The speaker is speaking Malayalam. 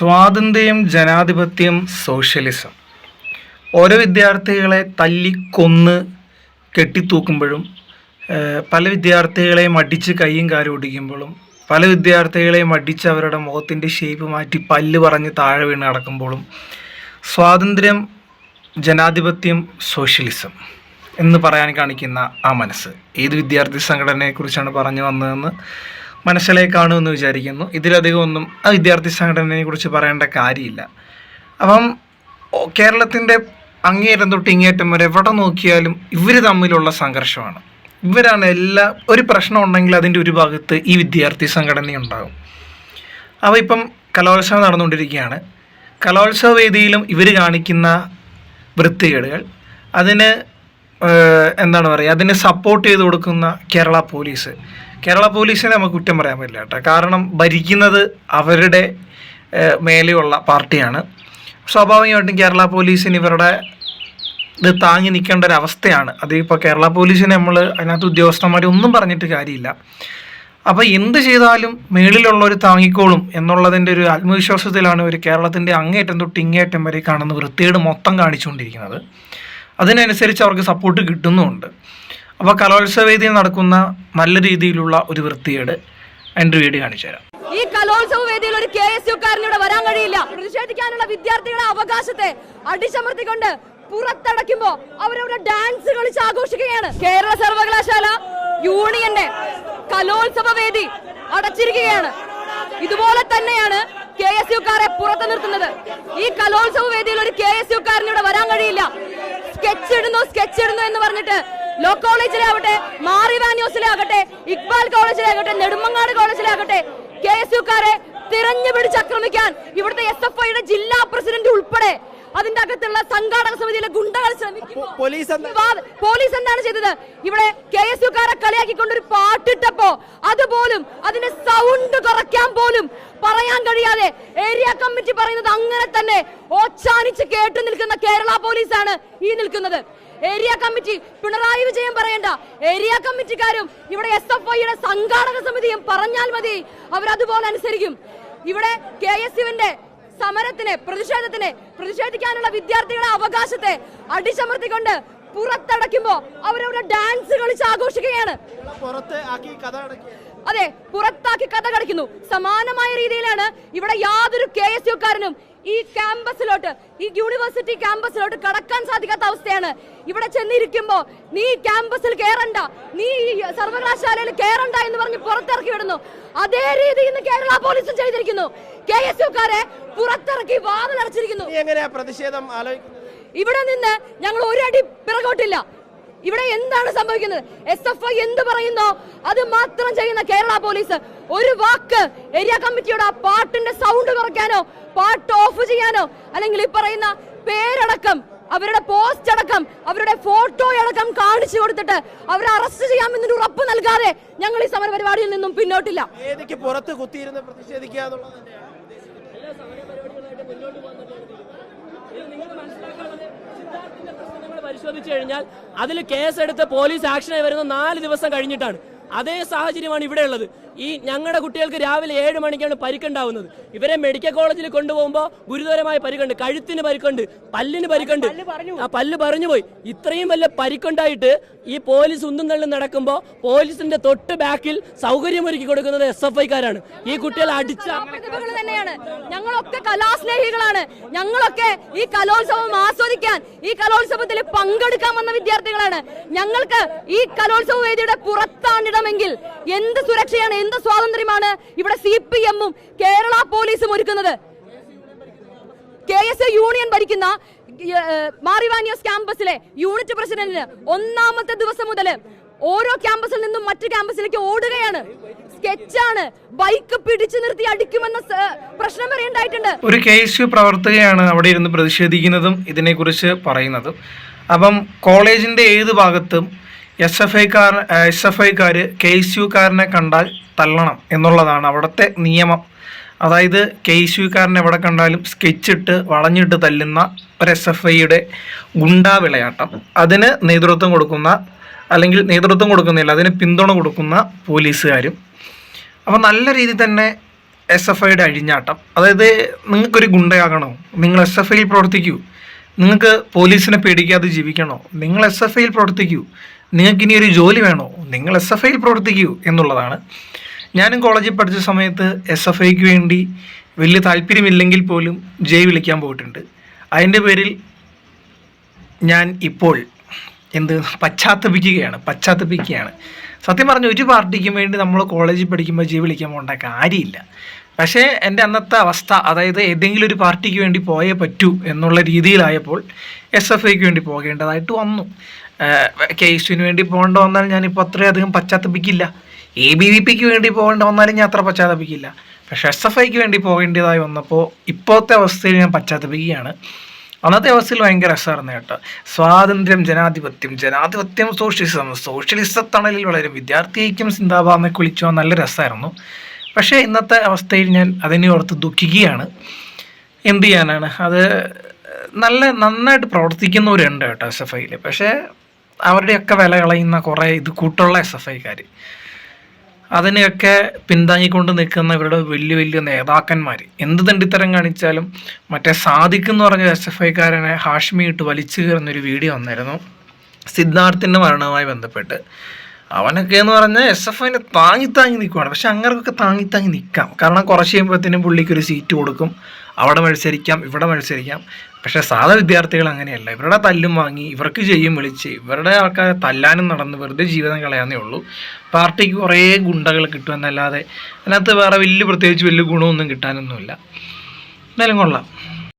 സ്വാതന്ത്ര്യം ജനാധിപത്യം സോഷ്യലിസം. ഓരോ വിദ്യാർത്ഥികളെ തല്ലിക്കൊന്ന് കെട്ടിത്തൂക്കുമ്പോഴും പല വിദ്യാർത്ഥികളെയും അടിച്ച് കൈയും കാലും ഒടിക്കുമ്പോഴും പല വിദ്യാർത്ഥികളെയും അടിച്ച് അവരുടെ മുഖത്തിന്റെ ഷേപ്പ് മാറ്റി പല്ല് പറഞ്ഞ് താഴെ വീണ് നടക്കുമ്പോഴും സ്വാതന്ത്ര്യം ജനാധിപത്യം സോഷ്യലിസം എന്ന് പറയാൻ കാണിക്കുന്ന ആ മനസ്സ്. ഏത് വിദ്യാർത്ഥി സംഘടനയെക്കുറിച്ചാണ് പറഞ്ഞു വന്നതെന്ന് മനസ്സിലേക്ക് കാണുമെന്ന് വിചാരിക്കുന്നു. ഇതിലധികം ഒന്നും ആ വിദ്യാർത്ഥി സംഘടനയെ കുറിച്ച് പറയേണ്ട കാര്യമില്ല. അപ്പം കേരളത്തിന്റെ അങ്ങേയറ്റം തൊട്ട് ഇങ്ങേറ്റം വരെ എവിടെ നോക്കിയാലും ഇവർ തമ്മിലുള്ള സംഘർഷമാണ്. ഇവരാണ് എല്ലാ ഒരു പ്രശ്നം ഉണ്ടെങ്കിൽ അതിന്റെ ഒരു ഭാഗത്ത് ഈ വിദ്യാർത്ഥി സംഘടന ഉണ്ടാകും. അപ്പോൾ ഇപ്പം കലോത്സവം നടന്നുകൊണ്ടിരിക്കുകയാണ്. കലോത്സവ വേദിയിലും ഇവർ കാണിക്കുന്ന വൃത്തികേടുകൾ അതിന് എന്താണ് പറയുക അതിന് സപ്പോർട്ട് ചെയ്ത് കൊടുക്കുന്ന കേരള പോലീസ്. കേരള പോലീസിനെ നമുക്ക് കുറ്റം പറയാൻ പറ്റില്ല കേട്ടോ. കാരണം ഭരിക്കുന്നത് അവരുടെ മേലെയുള്ള പാർട്ടിയാണ്. സ്വാഭാവികമായിട്ടും കേരള പോലീസിന് ഇവരുടെ ഇത് താങ്ങി നിൽക്കേണ്ട ഒരു അവസ്ഥയാണ്. അത് ഇപ്പോൾ കേരള പോലീസിനെ നമ്മൾ അതിനകത്ത് ഉദ്യോഗസ്ഥന്മാരെ ഒന്നും പറഞ്ഞിട്ട് കാര്യമില്ല. അപ്പോൾ എന്ത് ചെയ്താലും മേളിലുള്ളവർ താങ്ങിക്കോളും എന്നുള്ളതിന്റെ ഒരു ആത്മവിശ്വാസത്തിലാണ് ഒരു കേരളത്തിന്റെ അങ്ങേറ്റം തൊട്ട് ഇങ്ങേറ്റം വരെ കാണുന്ന വൃത്തികേട് മൊത്തം കാണിച്ചുകൊണ്ടിരിക്കുന്നത്. അതിനനുസരിച്ച് അവർക്ക് സപ്പോർട്ട് കിട്ടുന്നുമുണ്ട്. അപ്പോൾ കലോത്സവ വേദിയിൽ നടക്കുന്ന നല്ല രീതിയിലുള്ള ഒരു വൃത്തിയേട് എന്റെ വീഡിയോ കാണിച്ചു തരാം. ഈ കലോത്സവ വേദിയിൽ ഒരു കെ എസ് യുക്കാരന് ഇവിടെ വരാൻ കഴിയില്ല. പ്രതിഷേധിക്കാനുള്ള വിദ്യാർത്ഥികളെ അവകാശത്തെ അടിച്ചമർത്തിക്കൊണ്ട് പുറത്തടയ്ക്കുമ്പോ അവരവിടെ ഡാൻസ് കളിച്ച് ആഘോഷിക്കുകയാണ്. കേരള സർവകലാശാല യൂണിയന്റെ കലോത്സവ വേദി അടച്ചിരിക്കുകയാണ്. ഇതുപോലെ തന്നെയാണ് കെ എസ് യുക്കാരെ പുറത്തു നിർത്തുന്നത്. ഈ കലോത്സവ വേദിയിൽ ഒരു കെ എസ് യുക്കാരന് ഇവിടെ വരാൻ കഴിയില്ല. സ്കെച്ച് ഇടുന്നു സ്കെച്ച് ഇടുന്നു എന്ന് പറഞ്ഞിട്ട് ലോ കോളേജിലെ ആവട്ടെ മാറി വാന്യൂസിലെ ആകട്ടെ ഇക്ബാൽ കോളേജിലെ ആകട്ടെ നെടുമങ്ങാട് കോളേജിലെ ആകട്ടെ കെ എസ് യുക്കാരെ തിരഞ്ഞു പിടിച്ച് ആക്രമിക്കാൻ ഇവിടുത്തെ എസ് എഫ് ഐയുടെ ജില്ലാ പ്രസിഡന്റ് ഉൾപ്പെടെ അതിന്റെ അകത്തുള്ള സംഘാടക സമിതിയിലെ ഗുണ്ടകൾ പോലീസ് പോലീസ് എന്താണ് ചെയ്തത്? ഇവിടെ കെ എസ് യുക്കാരെ കളിയാക്കിക്കൊണ്ട് ഒരു പാട്ടിട്ടപ്പോ അതുപോലും അതിന്റെ സൗണ്ട് കുറയ്ക്കാൻ പോലും പറയാൻ കഴിയാതെ ഏരിയ കമ്മിറ്റി പറയുന്നത് അങ്ങനെ തന്നെ ഓച്ചാനിച്ച് കേട്ടു നിൽക്കുന്ന കേരള പോലീസാണ് ഈ നിൽക്കുന്നത്. ഏരിയ കമ്മിറ്റി പിണറായി വിജയൻ പറയണ്ട. ഏരിയ കമ്മിറ്റിക്കാരും ഇവിടെ എസ് എഫ് ഐയുടെ സംഘാടക സമിതിയും പറഞ്ഞാൽ മതി. അവരതുപോലെ അനുസരിക്കും. ഇവിടെ കെ എസ് യുവിന്റെ സമരത്തിന് പ്രതിഷേധത്തിന് പ്രതിഷേധിക്കാനുള്ള വിദ്യാർത്ഥികളെ അവകാശത്തെ അടിച്ചമർത്തിക്കൊണ്ട് പുറത്തടയ്ക്കുമ്പോ അവരവിടെ ഡാൻസ് കളിച്ച് ആഘോഷിക്കുകയാണ്. അതെ പുറത്താക്കി കഥ കളിക്കുന്നു സമാനമായ രീതിയിലാണ് ഇവിടെ യാതൊരു കെ എസ് യുക്കാരനും ഈ ക്യാമ്പസിലോട്ട് ഈ യൂണിവേഴ്സിറ്റി ക്യാമ്പസിലോട്ട് കടക്കാൻ സാധിക്കാത്ത അവസ്ഥയാണ്. ഇവിടെ ചെന്നിരിക്കുമ്പോ നീ ക്യാമ്പസിൽ കയറണ്ട നീ ഈ സർവകലാശാലയിൽ കയറണ്ട എന്ന് പറഞ്ഞ് പുറത്തിറക്കി വിടുന്നു. അതേ രീതി ഇന്ന് കേരള പോലീസും ചെയ്തിരിക്കുന്നു. കെ എസ് യുക്കാരെ പുറത്തിറക്കി വാതിലടച്ചിരിക്കുന്നു. എങ്ങനെയാ പ്രതിഷേധം ഇവിടെ നിന്ന് ഞങ്ങൾ ഒരടി പിറകോട്ടില്ല. ഇവിടെ എന്താണ് സംഭവിക്കുന്നത്? എസ് എഫ് ഐ എന്ത് പറയുന്നോ? അത് മാത്രം ചെയ്യുന്ന കേരള പോലീസ്. ഒരു വാക്ക് ഏരിയ കമ്മിറ്റിയുടെ ആ പാട്ടിന്റെ സൗണ്ട് കുറയ്ക്കാനോ പാട്ട് ഓഫ് ചെയ്യാനോ അല്ലെങ്കിൽ ഈ പറയുന്ന പേരടക്കം അവരുടെ പോസ്റ്റ് അടക്കം അവരുടെ ഫോട്ടോ അടക്കം കാണിച്ചു കൊടുത്തിട്ട് അവരെ അറസ്റ്റ് ചെയ്യാമെന്നൊരു ഉറപ്പ് നൽകാതെ ഞങ്ങൾ ഈ സമര പരിപാടിയിൽ നിന്നും പിന്നോട്ടില്ല. വേദിക്ക് പുറത്ത് കുത്തിയിരുന്ന് പ്രതിഷേധിക്കുക സിദ്ധാർത്ഥിന്റെ പരിശോധിച്ചു കഴിഞ്ഞാൽ അതിൽ കേസെടുത്ത് പോലീസ് ആക്ഷനായി വരുന്ന നാല് ദിവസം കഴിഞ്ഞിട്ടാണ്. അതേ സാഹചര്യമാണ് ഇവിടെ ഉള്ളത്. ഈ ഞങ്ങളുടെ കുട്ടികൾക്ക് രാവിലെ ഏഴ് മണിക്കാണ് പരിക്കുണ്ടാവുന്നത്. ഇവരെ മെഡിക്കൽ കോളേജിൽ കൊണ്ടുപോകുമ്പോൾ ഗുരുതരമായ പരിക്കുണ്ട്. കഴുത്തിന് പരിക്കുണ്ട്. പല്ലിന് പരിക്കുണ്ട്. ആ പല്ല് പറഞ്ഞു പോയി. ഇത്രയും വലിയ പരിക്കുണ്ടായിട്ട് ഈ പോലീസ് ഉന്തും തള്ളും നടക്കുമ്പോൾ പോലീസിന്റെ തൊട്ട് ബാക്കിൽ സൗകര്യമൊരുക്കി കൊടുക്കുന്നത് എസ് എഫ് ഐക്കാരാണ്. ഈ കുട്ടികളെ അടിച്ച തന്നെയാണ്. ഞങ്ങളൊക്കെ കലാസ്നേഹികളാണ്. ഞങ്ങളൊക്കെ ഈ കലോത്സവം ആസ്വദിക്കാൻ ഈ കലോത്സവത്തിൽ പങ്കെടുക്കാൻ വന്ന വിദ്യാർത്ഥികളാണ്. ഞങ്ങൾക്ക് ഈ കലോത്സവ വേദിയുടെ പുറത്താണിടമെങ്കിൽ എന്ത് സുരക്ഷയാണ് എന്ത് സ്വാതന്ത്ര്യമാണ് ഇവിടെ സി പി എമ്മും കേരള പോലീസും ഒരുക്കുന്നത്. കെ എസ് യൂണിയൻ ഭരിക്കുന്ന മാറിവാനിയോസ് ക്യാമ്പസിലെ യൂണിറ്റ് പ്രസിഡന്റിന് ഒന്നാമത്തെ ദിവസം മുതൽ ഓരോ ക്യാമ്പസിൽ നിന്നും മറ്റു ക്യാമ്പസിലേക്ക് ഓടുകയാണ്. സ്കെച്ചാണ്. ബൈക്ക് പിടിച്ചു നിർത്തി അടിക്കുമെന്ന പ്രശ്നം വരെ ഉണ്ടായിട്ടുണ്ട്. ഒരു കെ എസ് യു പ്രവർത്തകയാണ് അവിടെ ഇരുന്ന് പ്രതിഷേധിക്കുന്നതും ഇതിനെക്കുറിച്ച് പറയുന്നതും. അപ്പം കോളേജിന്റെ ഏത് ഭാഗത്തും എസ് എഫ് ഐക്കാർ എസ് എഫ് ഐക്കാർ കെ എസ് യുക്കാരനെ കണ്ടാൽ തള്ളണം എന്നുള്ളതാണ് അവിടുത്തെ നിയമം. അതായത് കെ എസ് യുക്കാരനെ എവിടെ കണ്ടാലും സ്കെച്ചിട്ട് വളഞ്ഞിട്ട് തല്ലുന്ന ഒരു എസ് എഫ് ഐയുടെ ഗുണ്ടാ വിളയാട്ടം. അതിന് നേതൃത്വം കൊടുക്കുന്ന അല്ലെങ്കിൽ നേതൃത്വം കൊടുക്കുന്നില്ല അതിന് പിന്തുണ കൊടുക്കുന്ന പോലീസുകാരും. അപ്പോൾ നല്ല രീതിയിൽ തന്നെ എസ് എഫ് ഐയുടെ അഴിഞ്ഞാട്ടം. അതായത് നിങ്ങൾക്കൊരു ഗുണ്ടയാകണോ? നിങ്ങൾ എസ് എഫ് ഐയിൽ പ്രവർത്തിക്കൂ. നിങ്ങൾക്ക് പോലീസിനെ പേടിക്കാതെ ജീവിക്കണോ? നിങ്ങൾ എസ് എഫ് ഐയിൽ പ്രവർത്തിക്കൂ. നിങ്ങൾക്ക് ഇനി ഒരു ജോലി വേണോ? നിങ്ങൾ എസ് എഫ് ഐയിൽ പ്രവർത്തിക്കൂ എന്നുള്ളതാണ്. ഞാനും കോളേജിൽ പഠിച്ച സമയത്ത് എസ് എഫ് ഐക്ക് വേണ്ടി വലിയ താല്പര്യമില്ലെങ്കിൽ പോലും ജയ് വിളിക്കാൻ പോയിട്ടുണ്ട്. അതിന്റെ പേരിൽ ഞാൻ ഇപ്പോൾ എന്ത് പശ്ചാത്തപിക്കുകയാണ് പശ്ചാത്തപിക്കുകയാണ്. സത്യം പറഞ്ഞ ഒരു പാർട്ടിക്കും വേണ്ടി നമ്മൾ കോളേജിൽ പഠിക്കുമ്പോൾ ജി വിളിക്കാൻ പോകേണ്ട കാര്യമില്ല പക്ഷേ എന്റെ അന്നത്തെ അവസ്ഥ അതായത് ഏതെങ്കിലും ഒരു പാർട്ടിക്ക് വേണ്ടി പോയേ പറ്റൂ എന്നുള്ള രീതിയിലായപ്പോൾ എസ് എഫ് ഐക്ക് വേണ്ടി പോകേണ്ടതായിട്ട് വന്നു. കെ എസുവിന് വേണ്ടി പോകേണ്ട വന്നാൽ ഞാനിപ്പോൾ അത്രയധികം പശ്ചാത്തപിക്കില്ല. എ ബി വി പിക്ക് വേണ്ടി പോകേണ്ട വന്നാലും ഞാൻ അത്ര പശ്ചാത്തപിക്കില്ല. പക്ഷെ എസ് എഫ് ഐക്ക് വേണ്ടി പോകേണ്ടതായി വന്നപ്പോൾ ഇപ്പോഴത്തെ അവസ്ഥയിൽ ഞാൻ പശ്ചാത്തപിക്കുകയാണ്. അന്നത്തെ അവസ്ഥയിൽ ഭയങ്കര രസമായിരുന്നു കേട്ടോ. സ്വാതന്ത്ര്യം ജനാധിപത്യം ജനാധിപത്യം സോഷ്യലിസം. സോഷ്യലിസ തണലിൽ വളരെ. വിദ്യാർത്ഥി ഐക്യം സിന്താബാന്നൊക്കെ വിളിച്ചു നല്ല രസമായിരുന്നു. പക്ഷേ ഇന്നത്തെ അവസ്ഥയിൽ ഞാൻ അതിനെ ഓർത്ത് ദുഃഖിക്കുകയാണ്. എന്ത് ചെയ്യാനാണ്? അത് നല്ല നന്നായിട്ട് പ്രവർത്തിക്കുന്നവരുണ്ട് കേട്ടോ എസ് എഫ് ഐയിൽ പക്ഷേ അവരുടെയൊക്കെ വില കളയുന്ന കുറേ ഇത് കൂട്ടുള്ള എസ് എഫ് ഐക്കാർ അതിനെയൊക്കെ പിന്താങ്ങിക്കൊണ്ട് നിൽക്കുന്ന ഇവരുടെ വലിയ വലിയ നേതാക്കന്മാർ എന്ത് തണ്ടിത്തരം കാണിച്ചാലും മറ്റേ സാദിഖ് എന്ന് പറഞ്ഞ എസ് എഫ് ഐക്കാരനെ ഹാഷ്മി ഇട്ട് വലിച്ചു കയറുന്നൊരു വീഡിയോ വന്നായിരുന്നു സിദ്ധാർത്ഥിന്റെ മരണവുമായി ബന്ധപ്പെട്ട്. അവനൊക്കെ എന്ന് പറഞ്ഞാൽ എസ് എഫ് ഐനെ താങ്ങി താങ്ങി നിൽക്കുവാണ് പക്ഷെ അങ്ങനെയൊക്കെ താങ്ങി താങ്ങി നിൽക്കാം കാരണം കുറച്ച് കഴിയുമ്പോഴത്തേനും പുള്ളിക്ക് ഒരു സീറ്റ് കൊടുക്കും. അവിടെ മത്സരിക്കാം ഇവിടെ മത്സരിക്കാം. പക്ഷേ സാധാ വിദ്യാർത്ഥികൾ അങ്ങനെയല്ല. ഇവരുടെ തല്ലും വാങ്ങി ഇവർക്ക് ചെയ്യും വിളിച്ച് ഇവരുടെ ആൾക്കാരെ തല്ലാനും നടന്ന് വെറുതെ ജീവിതം കളയാന്നേ ഉള്ളൂ. പാർട്ടിക്ക് കുറേ ഗുണ്ടകൾ കിട്ടുമെന്നല്ലാതെ അതിനകത്ത് വേറെ വലിയ പ്രത്യേകിച്ച് വലിയ ഗുണമൊന്നും കിട്ടാനൊന്നുമില്ല. എന്തായാലും കൊള്ളാം.